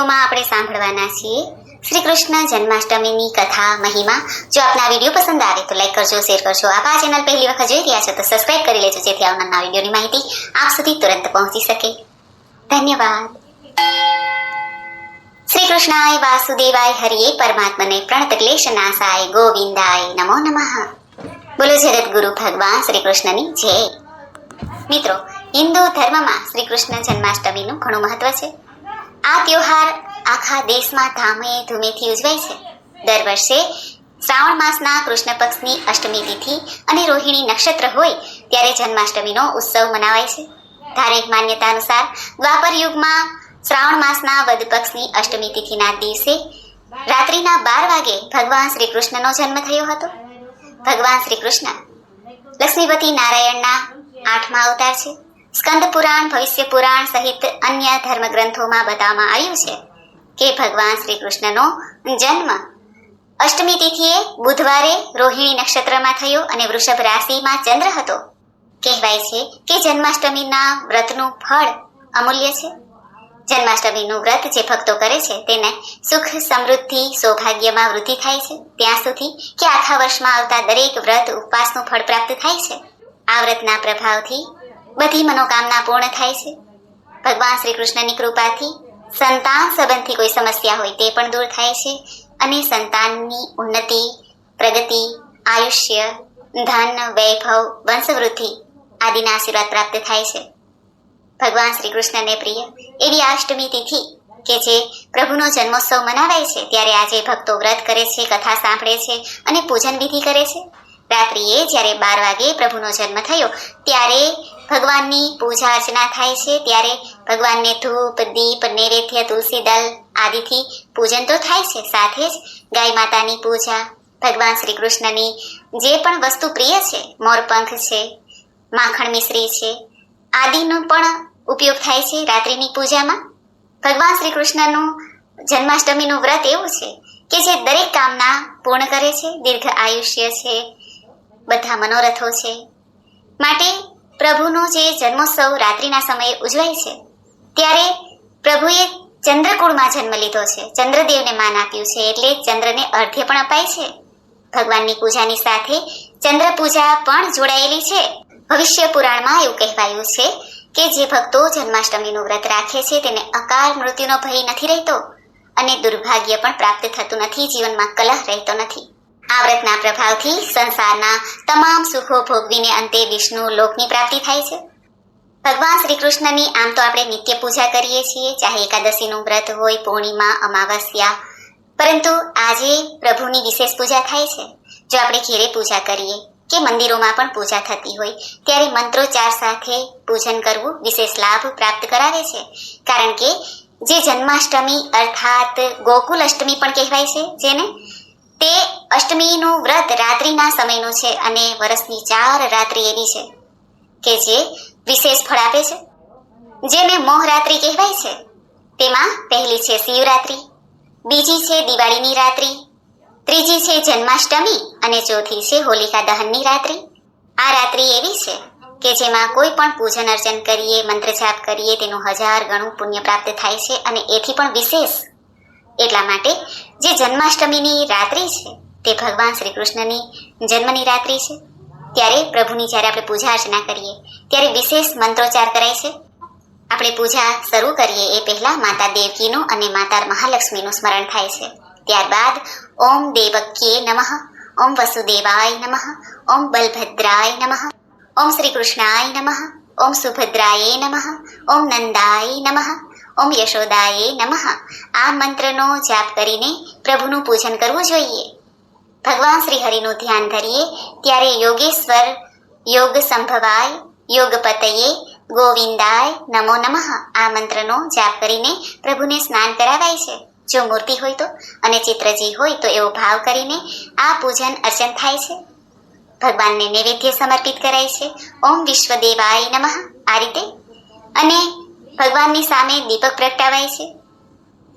વિડીયોમાં આપણે સાંભળવાના છીએ શ્રી કૃષ્ણ જન્માષ્ટમીની કથા મહિમા. જો આપના વીડિયો પસંદ આવે તો લાઈક કરજો, શેર કરજો. આપ આ ચેનલ પહેલી વખત જોઈ રહ્યા છો તો સબસ્ક્રાઇબ કરી લેજો, જેથી આવનારના વિડીયોની માહિતી આપ સુધી તુરંત પહોંચી શકે. ધન્યવાદ. શ્રી કૃષ્ણાય વાસુદેવાય હરિયે પરમાત્મને પ્રણત ક્લેશ નાશાય ગોવિંદાય નમો નમઃ. બોલો જગત ગુરુ ભગવાન શ્રી કૃષ્ણની જય. મિત્રો, હિન્દુ ધર્મમાં શ્રી કૃષ્ણ જન્માષ્ટમીનું ઘણું મહત્વ છે. આ તહેવાર આખા દેશમાં ધામે ધૂમેથી ઉજવાય છે. દર વર્ષે શ્રાવણ માસના કૃષ્ણ પક્ષની અષ્ટમી તિથિ અને રોહિણી નક્ષત્ર હોય ત્યારે જન્માષ્ટમીનો ઉત્સવ મનાવાય છે. ધાર્મિક માન્યતા અનુસાર દ્વાપર યુગમાં શ્રાવણ માસના વદ પક્ષની અષ્ટમી તિથિના દિવસે રાત્રિના બાર વાગે ભગવાન શ્રી કૃષ્ણનો જન્મ થયો હતો. ભગવાન શ્રી કૃષ્ણ લક્ષ્મીપતિ નારાયણના આઠમા અવતાર છે. સ્કંદ પુરાણ ભવિષ્ય પુરાણ સહિત અન્ય ધર્મ ગ્રંથોમાં બતાવવામાં આવ્યું છે કે ભગવાન શ્રી કૃષ્ણનો જન્મ અષ્ટમી તિથિએ બુધવારે રોહિણી નક્ષત્રમાં થયો અને વૃષભ રાશિમાં ચંદ્ર હતો. કહેવાય છે કે જન્માષ્ટમીના વ્રતનું ફળ અમૂલ્ય છે. જન્માષ્ટમીનું વ્રત જે ભક્તો કરે છે તેને સુખ, સમૃદ્ધિ, સૌભાગ્યમાં વૃદ્ધિ થાય છે. ત્યાં સુધી કે આખા વર્ષમાં આવતા દરેક વ્રત ઉપવાસનું ફળ પ્રાપ્ત થાય છે. આ વ્રતના પ્રભાવથી બધી મનોકામના પૂર્ણ થાય છે. ભગવાન શ્રી કૃષ્ણની કૃપાથી સંતાન સંબંધથી કોઈ સમસ્યા હોય તે પણ દૂર થાય છે અને સંતાનની ઉન્નતિ, પ્રગતિ, આયુષ્ય, ધન, વૈભવ, વંશવૃદ્ધિ આદિના આશીર્વાદ પ્રાપ્ત થાય છે. ભગવાન શ્રી કૃષ્ણને પ્રિય, એવી અષ્ટમી તિથિ કે જે પ્રભુનો જન્મોત્સવ મનાવાય છે ત્યારે આજે ભક્તો વ્રત કરે છે, કથા સાંભળે છે અને પૂજન વિધિ કરે છે. રાત્રિએ જ્યારે બાર વાગે પ્રભુનો જન્મ થયો ત્યારે ભગવાનની પૂજા અર્ચના થાય છે, ત્યારે ભગવાનને ધૂપ, દીપ, નૈવેદ્ય, તુલસી, દલ આદિથી પૂજન તો થાય છે, સાથે જ ગાય માતાની પૂજા, ભગવાન શ્રી કૃષ્ણની જે પણ વસ્તુ પ્રિય છે, મોરપંખ છે, માખણ મિશ્રી છે, આદિનો પણ ઉપયોગ થાય છે રાત્રિની પૂજામાં. ભગવાન શ્રી કૃષ્ણનું જન્માષ્ટમીનું વ્રત એવું છે કે જે દરેક કામના પૂર્ણ કરે છે, દીર્ઘ આયુષ્ય છે, બધા મનોરથો છે. માટે પ્રભુનો જે જન્મોત્સવ રાત્રિના સમયે ઉજવાય છે, ત્યારે પ્રભુએ ચંદ્રકુળમાં જન્મ લીધો છે. ચંદ્રદેવને માન આપ્યું છે એટલે ચંદ્રને અર્ધ્ય પણ અપાય છે. ભગવાનની પૂજાની સાથે ચંદ્ર પૂજા પણ જોડાયેલી છે. ભવિષ્ય પુરાણમાં એવું કહેવાયું છે કે જે ભક્તો જન્માષ્ટમીનું વ્રત રાખે છે તેને અકાળ મૃત્યુનો ભય નથી રહેતો અને દુર્ભાગ્ય પણ પ્રાપ્ત થતું નથી, જીવનમાં કલહ રહેતો નથી. આ વ્રતના પ્રભાવથી સંસારના તમામ સુખો ભોગવીને અંતે વિષ્ણુ લોકની પ્રાપ્તિ થાય છે. ભગવાન શ્રી કૃષ્ણની આમ તો આપણે નિત્ય પૂજા કરીએ છીએ, ચાહે એકાદશીનું વ્રત હોય, પૂર્ણિમા, અમાવસ્યા. પરંતુ આજે પ્રભુની વિશેષ પૂજા થાય છે. જો આપણે ઘેરે પૂજા કરીએ કે મંદિરોમાં પણ પૂજા થતી હોય, ત્યારે મંત્રોચ્ચાર સાથે પૂજન કરવું વિશેષ લાભ પ્રાપ્ત કરાવે છે. કારણ કે જે જન્માષ્ટમી અર્થાત ગોકુલ અષ્ટમી પણ કહેવાય છે, જેને તે અષ્ટમીનું વ્રત રાત્રિના સમયનું છે અને વર્ષની ચાર રાત્રિ એવી છે, કે જે વિશેષ ફળ આપે છે. જેને મોહરાત્રિ કહેવાય છે, તેમાં પહેલી છે શિવરાત્રિ, બીજી છે દિવાળીની રાત્રિ, ત્રીજી છે જન્માષ્ટમી અને ચોથી છે હોલિકા દહનની રાત્રિ. આ રાત્રિ એવી છે કે જેમાં કોઈ પણ પૂજન અર્ચન કરીએ મંત્ર જાપ કરીએ, તેનું હજાર ગણું પુણ્ય પ્રાપ્ત થાય છે અને એથી પણ વિશેષ. એટલા માટે જે જન્માષ્ટમીની રાત્રિ છે, તે ભગવાન શ્રી કૃષ્ણની જન્મની રાત્રિ છે. ત્યારે પ્રભુની જ્યારે આપણે પૂજા અર્ચના કરીએ, ત્યારે વિશેષ મંત્રોચ્ચાર કરાય છે. આપણે પૂજા શરૂ કરીએ એ પહેલાં માતા દેવકીનું અને માતા મહાલક્ષ્મીનું સ્મરણ થાય છે. ત્યારબાદ ઓમ દેવક્યે નમઃ, ઓમ વસુદેવાય નમઃ, ઓમ બલભદ્રાય નમઃ, ઓમ શ્રી કૃષ્ણાય નમઃ, ઓમ સુભદ્રાય નમઃ, ઓમ નંદાય નમઃ ઓમ યશોદાએ નમઃ. આ મંત્રનો જાપ કરીને પ્રભુનું પૂજન કરવું જોઈએ. ભગવાન શ્રી હરિનું ધ્યાન ધરીએ, ત્યારે યોગેશ્વર યોગ સંભવાય યોગપતયે ગોવિંદાય, નમો નમઃ. આ મંત્રનો જાપ કરીને પ્રભુને સ્નાન કરાવાય છે. જો મૂર્તિ હોય તો, અને ચિત્રજી હોય તો એવો ભાવ કરીને આ પૂજન અર્ચન થાય છે. ભગવાનને નૈવેદ્ય સમર્પિત કરાય છે. ઓમ વિશ્વદેવાય નમઃ. આ રીતે. અને ભગવાનની સામે દીપક પ્રગટાવાય છે.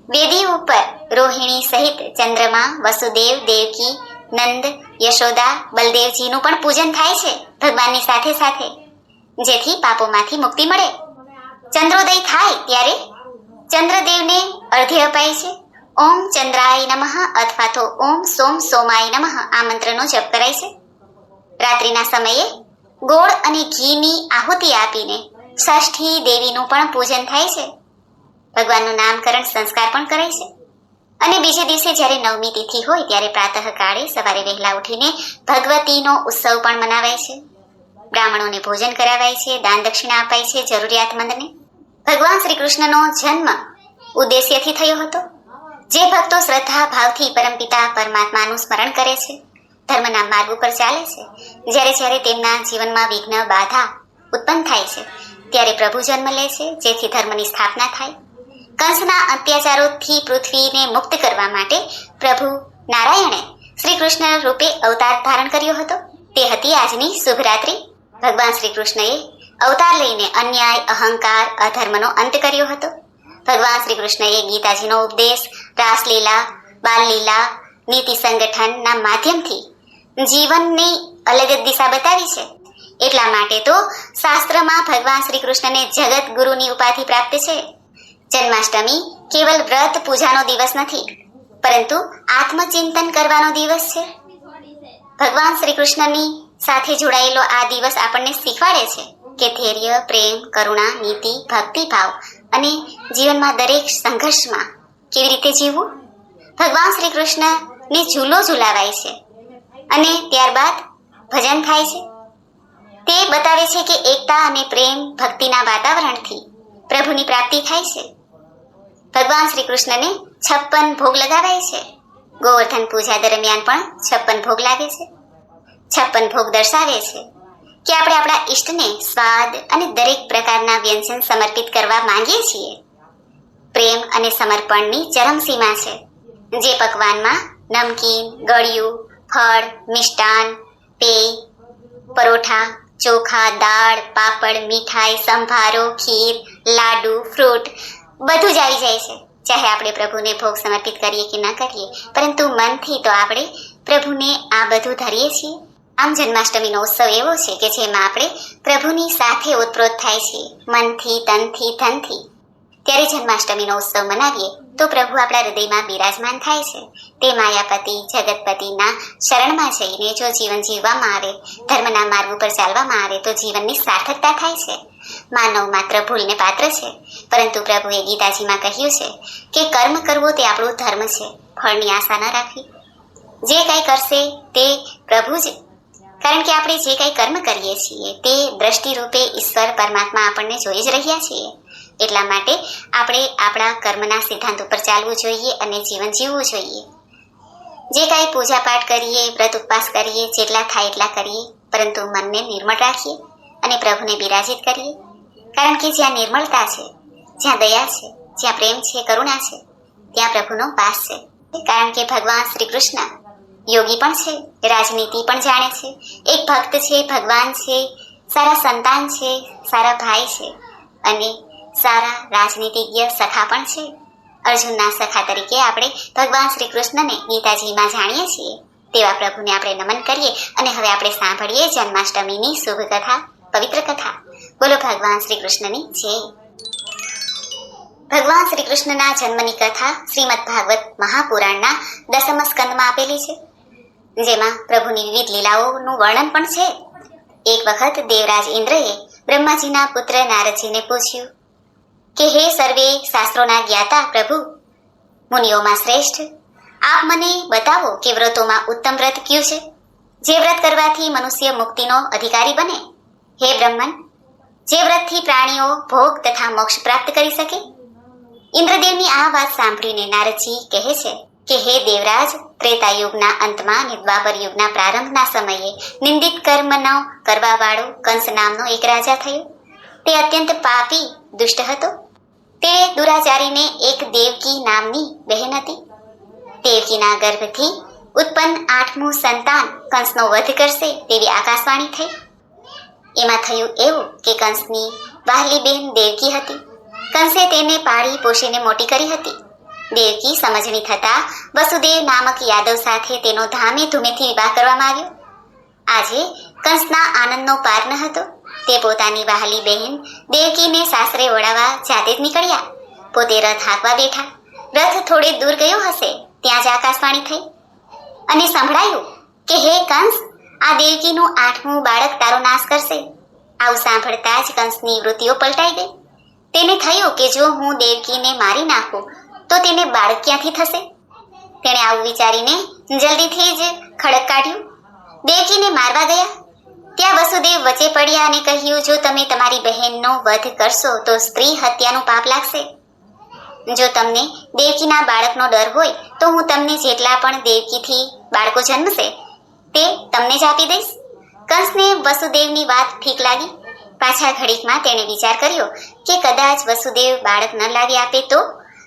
વેદી ઉપર રોહિણી સહિત ચંદ્રમા, વસુદેવ, દેવકી, નંદ, યશોદા, બલદેવજીનું પણ પૂજન થાય છે ભગવાનની સાથે સાથે, જેથી પાપોમાંથી મુક્તિ મળે. ચંદ્રોદય થાય ત્યારે ચંદ્રદેવને અર્ધ્ય અપાય છે. ઓમ ચંદ્રાય નમઃ અથવા તો ઓમ સોમ સોમાય નમઃ આ મંત્રનો જપ કરાય છે. રાત્રિના સમયે ગોળ અને ઘીની આહુતિ આપીને ષષ્ઠી દેવીનું પણ પૂજન થાય છે. ભગવાનનું નામકરણ સંસ્કાર પણ કરાય છે. અને બીજે દિવસે જ્યારે નવમી તિથિ હોય ત્યારે પ્રાતઃકાળે સવારે વહેલા ઉઠીને ભગવતીનો ઉત્સવ પણ મનાવાય છે. બ્રાહ્મણોને ભોજન કરાવાય છે, દાન દક્ષિણા અપાય છે જરૂરિયાતમંદને. ભગવાન શ્રી કૃષ્ણનો જન્મ ઉદ્દેશ્યથી થયો હતો. જે ભક્તો શ્રદ્ધા, ભાવથી પરમપિતા પરમાત્માનું સ્મરણ કરે છે, ધર્મના માર્ગ ઉપર ચાલે છે. જ્યારે જ્યારે તેમના જીવનમાં વિઘ્ન, બાધા ઉત્પન્ન થાય છે ત્યારે પ્રભુ જન્મ લે છે, જેથી ધર્મની સ્થાપના થાય. કંસના અત્યાચારોથી પૃથ્વીને મુક્ત કરવા માટે પ્રભુ નારાયણે શ્રી કૃષ્ણ રૂપે અવતાર ધારણ કર્યો હતો. તે હતી આજની શુભરાત્રિ ભગવાન શ્રી કૃષ્ણએ અવતાર લઈને અન્યાય, અહંકાર, અધર્મનો અંત કર્યો હતો. ભગવાન શ્રી કૃષ્ણએ ગીતાજીનો ઉપદેશ, રાસલીલા, બાલલીલા, નીતિ સંગઠનના માધ્યમથી જીવનની અલગ જ દિશા બતાવી છે. એટલા માટે તો શાસ્ત્રમાં ભગવાન શ્રી કૃષ્ણને જગત ગુરુની ઉપાધિ પ્રાપ્ત છે. જન્માષ્ટમી કેવલ વ્રત પૂજાનો દિવસ નથી, પરંતુ આત્મચિંતન કરવાનો દિવસ છે. ભગવાન શ્રી કૃષ્ણની સાથે જોડાયેલો આ દિવસ આપણને શીખવાડે છે કે ધૈર્ય, પ્રેમ, કરુણા, નીતિ ભક્તિભાવ અને જીવનમાં દરેક સંઘર્ષમાં કેવી રીતે જીવવું? ભગવાન શ્રી કૃષ્ણને ઝૂલો ઝુલાવાય છે અને ત્યારબાદ ભજન થાય છે. બતાવે છે કે એકતા અને પ્રેમ ભક્તિના વાતાવરણથી પ્રભુની પ્રાપ્તિ થાય છે. ભગવાન શ્રી કૃષ્ણને છપ્પન ભોગ લગાવાય છે. ગોવર્ધન પૂજા દરમિયાન પણ છપ્પન ભોગ લાગે છે. છપ્પન ભોગ દર્શાવે છે કે આપણે આપણા ઈષ્ટને સ્વાદ અને દરેક પ્રકારના વ્યંજન સમર્પિત કરવા માંગીએ છીએ. પ્રેમ અને સમર્પણની ચરમસીમા છે, જે પકવાનમાં નમકીન, ગળ્યું, ફળ, મિષ્ટાન, પેય, પરોઠા ચોખા, દાળ, પાપડ, મીઠાઈ, સંભારો, ખીર, લાડુ, ફ્રૂટ, બધું જ આવી જાય છે. ચાહે આપણે પ્રભુને ભોગ સમર્પિત કરીએ કે ના કરીએ, પરંતુ મનથી તો આપણે પ્રભુને આ બધું ધરીએ છીએ. આમ જન્માષ્ટમીનો ઉત્સવ એવો છે કે જેમાં આપણે પ્રભુની સાથે ઓતપ્રોત થાય છે, મનથી, તનથી, ધનથી. ત્યારે જન્માષ્ટમીનો ઉત્સવ મનાવીએ. તો પ્રભુ આપણા હૃદયમાં બિરાજમાન થાય છે. તે માયાપતિ, જગતપતિના શરણમાં જઈને જો જીવન જીવવામાં આવે, ધર્મના માર્ગ ઉપર ચાલવામાં આવે, તો જીવનની સાર્થકતા થાય છે. માનવ માત્ર ભૂલને પાત્ર છે, પરંતુ પ્રભુએ ગીતાજીમાં કહ્યું છે કે કર્મ કરવો તે આપણો ધર્મ છે, ફળની આશા ન રાખવી. જે કાંઈ કરશે તે પ્રભુ જ. કારણ કે આપણે જે કાંઈ કર્મ કરીએ છીએ, તે દ્રષ્ટિ રૂપે ઈશ્વર પરમાત્મા આપણને જોઈ જ રહ્યા છીએ. એટલા માટે આપણે આપણા કર્મના સિદ્ધાંત ઉપર ચાલવું જોઈએ અને જીવન જીવવું જોઈએ. જે કાંઈ પૂજાપાઠ કરીએ, વ્રત ઉપવાસ કરીએ, જેટલા થાય એટલા કરીએ, પરંતુ મનને નિર્મળ રાખીએ અને પ્રભુને બિરાજિત કરીએ. કારણ કે જ્યાં નિર્મળતા છે, જ્યાં દયા છે, જ્યાં પ્રેમ છે, કરુણા છે, ત્યાં પ્રભુનો વાસ છે. કારણ કે ભગવાન શ્રી કૃષ્ણ યોગી પણ છે, રાજનીતિ પણ જાણે છે, એક ભક્ત છે, ભગવાન છે, સારા સંતાન છે, સારા ભાઈ છે અને સારા રાજનીતિજ્ઞ સખા પણ છે. અર્જુનના સખા તરીકે આપણે ભગવાન શ્રી કૃષ્ણને ગીતાજીમાં જાણીએ છીએ. તેવા પ્રભુને આપણે નમન કરીએ અને હવે આપણે સાંભળીએ જન્માષ્ટમીની શુભ કથા પવિત્ર કથા. બોલો ભગવાન શ્રી કૃષ્ણની જય. ભગવાન શ્રી કૃષ્ણના જન્મની કથા શ્રીમદ ભાગવત મહાપુરાણના દસમ સ્કંદમાં આપેલી છે. જેમાં પ્રભુની વિવિધ લીલાઓનું વર્ણન પણ છે. એક વખત દેવરાજ ઇન્દ્રએ બ્રહ્માજીના પુત્ર નારદજીને પૂછ્યું કે હે સર્વે શાસ્ત્રોના જ્ઞાતા પ્રભુ, મુનિઓમાં શ્રેષ્ઠ, આપ મને બતાવો કે વ્રતોમાં ઉત્તમ વ્રત કયું છે? જે વ્રત કરવાથી મનુષ્ય મુક્તિનો અધિકારી બને? હે બ્રહ્મન, જે વ્રતથી પ્રાણીઓ ભોગ તથા મોક્ષ પ્રાપ્ત કરી શકે? ઇન્દ્રદેવની આ વાત સાંભળીને નારદજી કહે છે કે હે દેવરાજ ત્રેતા યુગના અંતમાં અને દ્વાપર યુગના પ્રારંભના સમયે નિંદિત કર્મનો કરવા વાળો કંસ નામનો એક રાજા થયો. તે અત્યંત પાપી, દુષ્ટ હતો. તે દુરાચારીને એક દેવકી નામની બહેન હતી. દેવકીના ગર્ભથી ઉત્પન્ન આઠમું સંતાન કંસનો વધ કરશે તેવી આકાશવાણી થઈ. એમાં થયું એવું કે કંસની વહાલી બહેન દેવકી હતી. કંસે તેને પાળી પોષીને મોટી કરી હતી. દેવકી સમજણી થતાં વસુદેવ નામક યાદવ સાથે તેનો ધામે ધૂમેથી વિવાહ કરવામાં આવ્યો. આજે કંસના આનંદનો પાર ન હતો. તે પોતાની વહાલી બહેન દેવકીને સાસરે વળાવવા જાતે જ નીકળ્યા. પોતે રથ હાંકવા બેઠા. રથ થોડે દૂર ગયો હશે, ત્યાં જ આકાશવાણી થઈ. અને સંભળાયું કે, હે કંસ, આ દેવકીનું આઠમું બાળક તારો નાશ કરશે. આવું સાંભળતા જ કંસની વૃત્તિઓ પલટાઈ ગઈ. તેને થયું કે જો હું દેવકીને મારી નાખું, તો તેને બાળક ક્યાંથી થશે? તેણે આવું વિચારીને જલ્દીથી જ ખડક કાઢ્યું. દેવકીને મારવા ગયા. ત્યાં વસુદેવ વચ્ચે પડ્યા અને કહ્યું, જો તમે તમારી બહેનનો વધ કરશો, તો સ્ત્રી હત્યાનું પાપ લાગશે. જો તમને દેવકીના બાળકનો ડર હોય, તો હું તમને જેટલા પણ દેવકીથી બાળકો જન્મશે, તે તમને જ આપી દઈશ. કંસને વસુદેવની વાત ઠીક લાગી. પાછા ઘડીકમાં તેણે વિચાર કર્યો કે કદાચ વસુદેવ બાળક ન લાવી આપે તો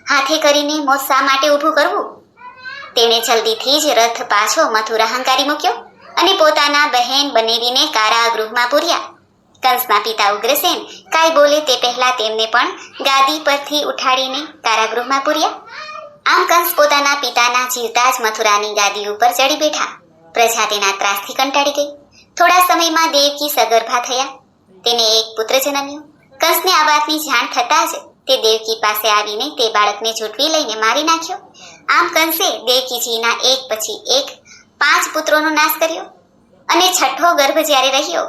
હાથે કરીને મોત શા માટે ઊભું કરવું? તેણે જલ્દીથી જ રથ પાછો મથુરા હંકારી મૂક્યો. અને પોતાના બહેન બનેવીને કારાગૃહમાં પૂર્યા. કંસના પિતા ઉગ્રસેન કાંઈ બોલે તે પહેલા તેમને પણ ગાદી પરથી ઉઠાડીને કારાગૃહમાં પૂર્યા. આમ કંસ પોતાના પિતાના જીવતા જ મથુરાની ગાદી ઉપર ચડી બેઠા. પ્રજા તેના ત્રાસથી કંટાળી ગઈ. થોડા સમયમાં દેવકી સગર્ભા થયા. તેને એક પુત્ર જન્મ્યો. કંસને આ વાતની જાણ થતાં જ તે દેવકી પાસે આવીને તે બાળકને ઝૂંટવી લઈને મારી નાખ્યો. આમ કંસે દેવકીજીના એક પછી એક પાંચ પુત્રોનો નાશ કર્યો અને છઠ્ઠો ગર્ભ જ્યારે રહ્યો,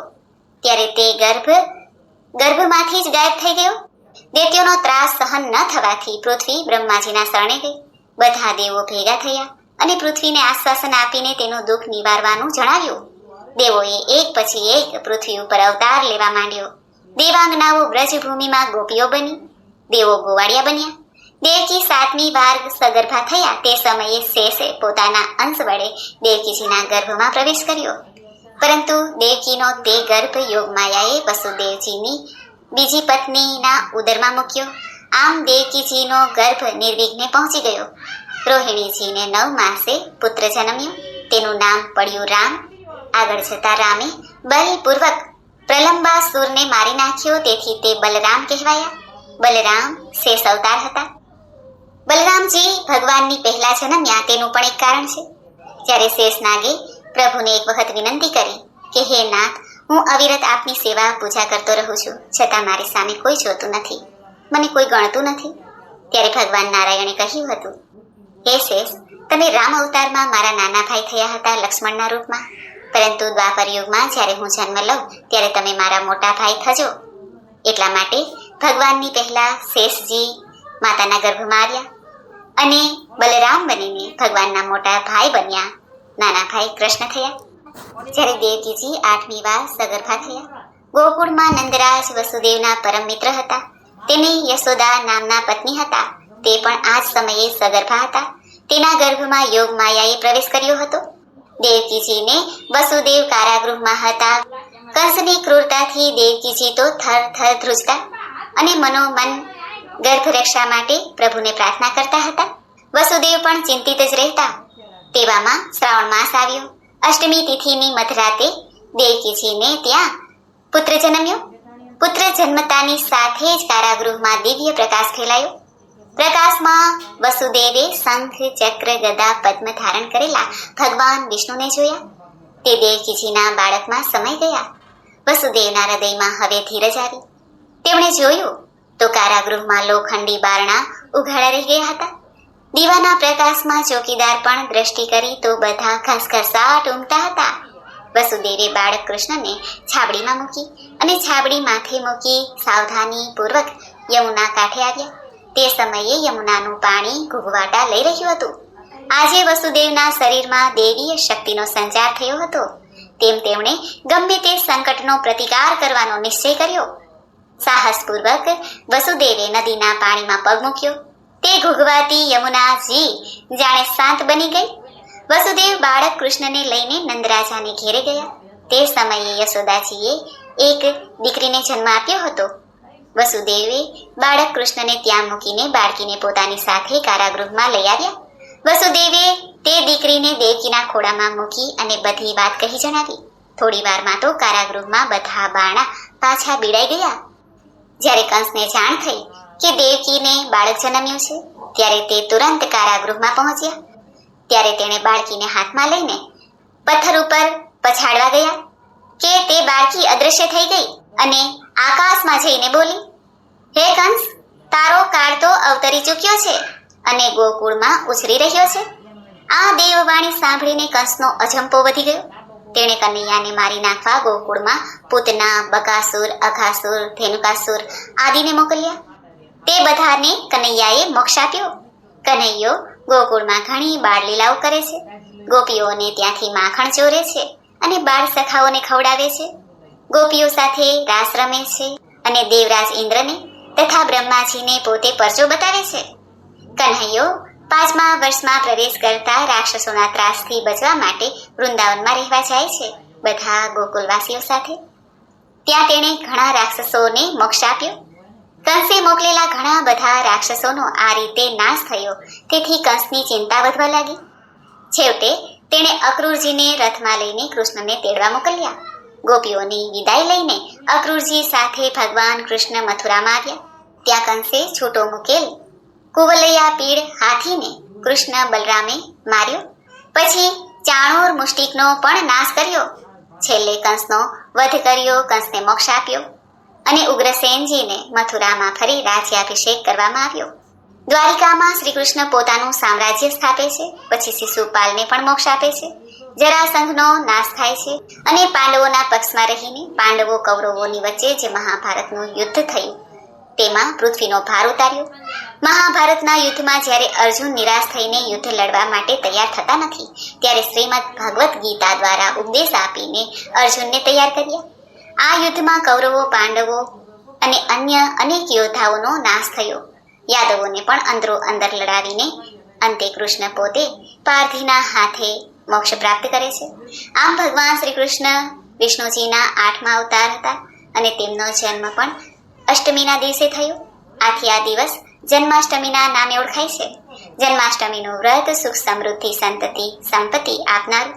ત્યારે તે ગર્ભ ગર્ભમાંથી જ ગાયબ થઈ ગયો. દેત્યોનો ત્રાસ સહન ન થવાથી પૃથ્વી બ્રહ્માજીના શરણે ગઈ. બધા દેવો ભેગા થયા અને પૃથ્વીને આશ્વાસન આપીને તેનું દુઃખ નિવારવાનું જણાવ્યું. દેવોએ એક પછી એક પૃથ્વી ઉપર અવતાર લેવા માંડ્યો. દેવાંગનાઓ બ્રજભૂમિમાં ગોપીઓ બની. દેવો ગોવાળિયા બન્યા. દેવકી સાતમી વાર સગર્ભા થયા તે સમયે શેષે પોતાના અંશ વડે દેવકીજીના ગર્ભમાં પ્રવેશ કર્યો. પરંતુ દેવકીનો તે ગર્ભ યોગમાયાએ વસુદેવજીની બીજી પત્નીના ઉદરમાં મૂક્યો. આમ દેવકીજીનો ગર્ભ નિર્વિઘ્ને પહોંચી ગયો. રોહિણીજીને નવ માસે પુત્ર જન્મ્યો. તેનું નામ પડ્યું રામ. આગળ જતા રામે બલપૂર્વક પ્રલંબાસુરને મારી નાખ્યો. તેથી તે બલરામ કહેવાયા. બલરામ શેષ અવતાર હતા. બલરામજી, ભગવાનની પહેલા જન્મ્યા તેનું પણ એક કારણ છે. જ્યારે શેષ નાગે પ્રભુને એક વખત વિનંતી કરી કે, હે નાથ હું અવિરત આપની સેવા પૂજા કરતો રહું છું, છતાં મારી સામે કોઈ જોતું નથી. મને કોઈ ગણતું નથી. ત્યારે ભગવાન નારાયણે કહ્યું હતું, હે શેષ, તમે રામ અવતારમાં મારા નાના ભાઈ થયા હતા લક્ષ્મણના રૂપમાં. પરંતુ દ્વાપર યુગમાં જ્યારે હું જન્મ લઉં, ત્યારે તમે મારા મોટા ભાઈ થજો. એટલા માટે ભગવાનની પહેલા શેષજી માતાના ગર્ભમાં આવ્યા. અને બલરામ બનીને ભગવાનના મોટા ભાઈ બન્યા. નાના ભાઈ કૃષ્ણ થયા. જ્યારે દેવકીજી આઠમી વાર સગર્ભા થયા. ગોકુળમાં નંદરાજ વસુદેવના પરમ મિત્ર હતા. તેને યશોદા નામના પત્ની હતા. તે પણ આ જ સમયે સગર્ભા હતા. તેના ગર્ભમાં યોગ માયાએ પ્રવેશ કર્યો હતો. દેવકીજીને વસુદેવ કારાગૃહમાં હતા. કંસની ક્રૂરતાથી દેવકીજી તો થર થર ધ્રુજતા અને મનોમન ગર્ભ રક્ષા માટે પ્રભુને પ્રાર્થના કરતા હતા. વસુદેવ પણ ચિંતિત જ રહેતા. તેવામાં શ્રાવણ માસ આવ્યો. અષ્ટમી તિથિની મધરાતે દેવકીજીને ત્યાં પુત્ર જન્મ્યો. પુત્ર જન્મતાની સાથે જ કારાગૃહમાં દિવ્ય પ્રકાશ ફેલાયો. પ્રકાશમાં વસુદેવે શંખ, ચક્ર, ગદા, પદ્મ ધારણ કરેલા ભગવાન વિષ્ણુને જોયા. તે દેવકીજીના બાળકમાં સમય ગયા. વસુદેવના હૃદયમાં હવે ધીરજ આવી. તેમણે જોયું તો કારાગૃહમાં લોખંડી બારણા ઉઘાડા રહી ગયા હતા. દીવાના પ્રકાશમાં ચોકીદાર પણ દ્રષ્ટિ કરી તો બધા ખસખસાટ ઉમતા હતા. વસુદેવે બાળક કૃષ્ણને છાબડીમાં મૂકી અને છાબડી માથે મૂકી સાવધાની પૂર્વક યમુના કાંઠે આવ્યા. તે સમયે યમુનાનું પાણી ઘૂઘવાટા લઈ રહ્યું હતું. આજે વસુદેવના શરીરમાં દેવીય શક્તિનો સંચાર થયો હતો. તેમ તેમણે ગમે તે સંકટનો પ્રતિકાર કરવાનો નિશ્ચય કર્યો. સાહસપૂર્વક વસુદેવે નદીના પાણીમાં પગ મૂક્યો. તે ઘૂઘવાતી યમુનાજી જાણે શાંત બની ગઈ. વસુદેવ બાળક કૃષ્ણને લઈને નંદરાજાને ઘેરે ગયા. તે સમયે યશોદાજીએ એક દીકરીને જન્મ આપ્યો હતો. વસુદેવે બાળક કૃષ્ણને ત્યાં મૂકીને બાળકીને પોતાની સાથે કારાગૃહમાં લઈ આવ્યા. વસુદેવે તે દીકરીને દેવકીના ખોળામાં મૂકી અને બધી વાત કહી જણાવી. થોડી વારમાં તો કારાગૃહમાં બધા બાણા પાછા બીડાઈ ગયા. જ્યારે કંસને જાણ થઈ કે દેવકીને બાળક જન્મ્યું છે, ત્યારે તે તુરંત કારાગૃહમાં પહોંચ્યા. ત્યારે તેણે બાળકીને હાથમાં લઈને પથ્થર ઉપર પછાડવા ગયા કે તે બાળકી અદૃશ્ય થઈ ગઈ અને આકાશમાં જઈને બોલી, હે કંસ, તારો કાળ તો અવતરી ચૂક્યો છે અને ગોકુળમાં ઉછરી રહ્યો છે. આ દેવવાણી સાંભળીને કંસનો અજંપો વધી ગયો. તેણે કનૈયાને મારી નાખવા ગોકુળમાં પૂતના, બકાસુર, અઘાસુર, ધેનુકાસુર આદિને મોકલ્યા. તે બધાને કનૈયાએ મોક્ષ આપ્યો. કનૈયો ગોકુળમાં ઘણી બાળ લીલાઓ કરે છે. ગોપીઓને ત્યાંથી માખણ ચોરે છે અને બાળ સખાઓને ખવડાવે છે. ગોપીઓ સાથે રાસ રમે છે અને દેવરાજ ઇન્દ્રને તથા બ્રહ્માજીને પોતે પરચો બતાવે છે. કન્હૈયો પાંચમા વર્ષમાં પ્રવેશ કરતા રાક્ષસોના ત્રાસથી બચવા માટે વૃંદાવનમાં રહેવા જાય છે, બધા ગોકુલવાસીઓ સાથે. ત્યાં તેણે ઘણા રાક્ષસોને મોક્ષ આપ્યો. કંસે મોકલેલા ઘણા બધા રાક્ષસોનો આ રીતે નાશ થયો, તેથી કંસની ચિંતા વધવા લાગી. છેવટે તેણે અક્રૂરજીને રથમાં લઈને કૃષ્ણને તેડવા મોકલ્યા. ગોપીઓની વિદાય લઈને અક્રૂરજી સાથે ભગવાન કૃષ્ણ મથુરામાં આવ્યા. ત્યાં કંસે છૂટો મૂકેલ કુવલૈયા પીડ હાથીને કૃષ્ણ બલરામે માર્યો. પછી ચાણોર મુષ્ટિકનો પણ નાશ કર્યો. છેલ્લે કંસનો વધ કર્યો, કંસને મોક્ષ આપ્યો અને ઉગ્રસેનજીને મથુરામાં ફરી રાજ્યાભિષેક કરવામાં આવ્યો. દ્વારિકામાં શ્રી કૃષ્ણ પોતાનું સામ્રાજ્ય સ્થાપે છે, પછી શિશુપાલને પણ મોક્ષ આપે છે. જરાસંઘનો નાશ થાય છે અને પાંડવોના પક્ષમાં રહીને પાંડવો કૌરવોની વચ્ચે જે મહાભારતનું યુદ્ધ થયું. તેમાં પૃથ્વીનો ભાર ઉતાર્યો. મહાભારતના યુદ્ધમાં જ્યારે અર્જુન નિરાશ થઈને યુદ્ધ લડવા માટે તૈયાર થતા નથી, ત્યારે શ્રીમદ ભગવદ્ ગીતા દ્વારા ઉપદેશ આપીને અર્જુનને તૈયાર કર્યા. આ યુદ્ધમાં કૌરવો, પાંડવો અને અન્ય અનેક યોદ્ધાઓનો નાશ થયો. યાદવોને પણ અંદરો અંદર લડાવીને અંતે કૃષ્ણ પોતે પાર્થીના હાથે મોક્ષ પ્રાપ્ત કરે છે. આમ ભગવાન શ્રી કૃષ્ણ વિષ્ણુજીના આઠમા અવતાર હતા અને તેમનો જન્મ પણ અષ્ટમીના દિવસે થયું. આથી આ દિવસ જન્માષ્ટમીના નામે ઓળખાય છે. જન્માષ્ટમીનું વ્રત, સુખ સમૃદ્ધિ, સંતતિ, સંપત્તિ આપનાર.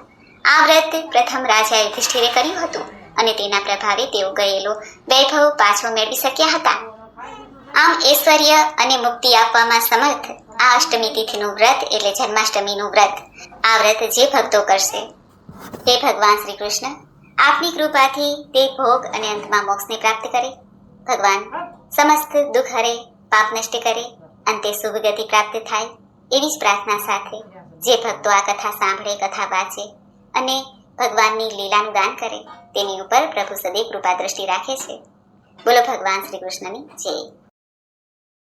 આ વ્રત પ્રથમ રાજા યુધિષ્ઠિરે કર્યું હતું અને તેના પ્રભાવે તેઓ ગયેલો વૈભવ પાછો મેળવી શક્યા હતા. આમ ઐશ્વર્ય અને મુક્તિ આપવામાં સમર્થ આ અષ્ટમી તિથિનું વ્રત એટલે જન્માષ્ટમીનું વ્રત. આ વ્રત જે ભક્તો કરશે. હે ભગવાન શ્રી કૃષ્ણ, આપની કૃપાથી તે ભોગ અને અંતમાં મોક્ષને પ્રાપ્ત કરે. ભગવાન, સમસ્ત દુઃખ હરે, પાપ નષ્ટ કરે અંતે શુભ ગતિ પ્રાપ્ત થાય, એવી જ પ્રાર્થના સાથે જે ભક્તો આ કથા સાંભળે, કથા વાંચે, અને ભગવાનની લીલાનું ગાન કરે, તેની ઉપર પ્રભુ સદૈવ કૃપા દ્રષ્ટિ રાખે છે. બોલો ભગવાન શ્રી કૃષ્ણની જય.